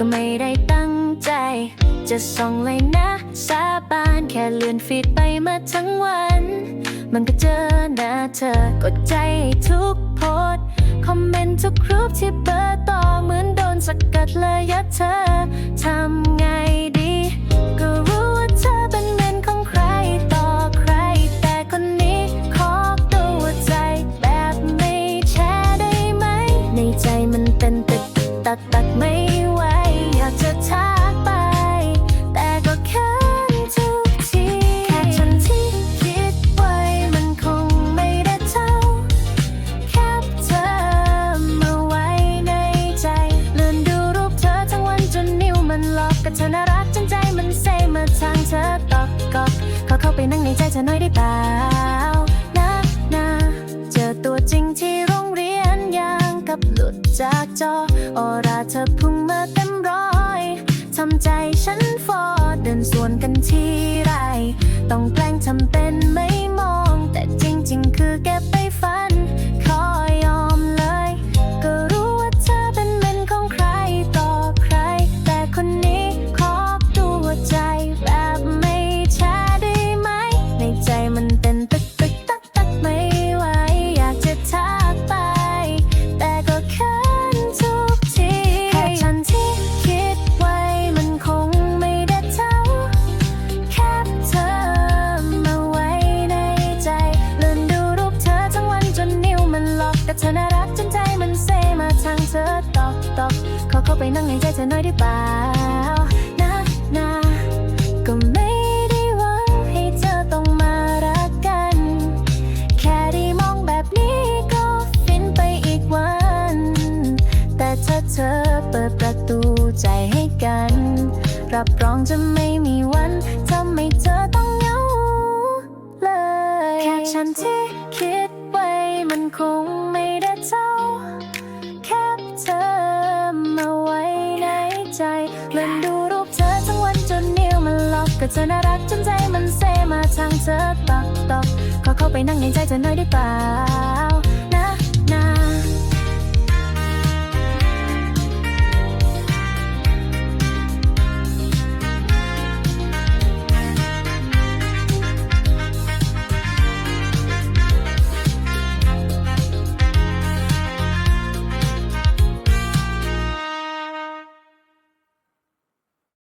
ก็ไม่ได้ตั้งใจ จะส่องเลยนะสาบานแค่เลื่อนฟีดไปมาทั้งวัน มันก็เจอหน้าเธอกดใจทุกโพสคอมเมนต์ทุกรูปที่เปิดต่อเหมือนโดนสกัดเลยอะเธอทำไงดี ก็รู้ว่าเธอเป็นเมนของใครต่อใคร แต่คนนี้ขอตัวใจแบบไม่แชร์ได้ไหม ในใจมันเป็นตึกตักตักไม่ กกับเธอน่ารักจนใจมันเซมาทางเธอตอกกอกขอเข้าไปนั่งในใจเธอหน่อยได้เปล่านะนะเจอตัวจริงที่โรงเรียนยางกับหลุดจากจอออราเธอพุ่งมาเต็มร้อยทำใจฉันฟอเดินสวนกันทีไร ต้องแกล้งทำเป็นไม่มอง แต่จริง ๆ คือเก็บไปฝัน เธอน่ารักจนใจมันเซมาทางเธอตอกตอกขอเข้าไปนั่งในใจเธอหน่อยได้เปล่านะนะก็ไม่ได้หวังให้เธอต้องมารักกัน แค่ได้มองแบบนี้ก็ฟินไปอีกวัน แต่ถ้าเธอเปิดประตูใจให้กัน รับรองจะไม่มีวันทำให้เธอต้องเหงาเลย แค่ฉันที่คิดไว้มันคง เธอน่ารักจนใจมันเซมาทางเธอตอกตอกขอเข้าไปนั่งในใจเธอหน่อยได้ปะ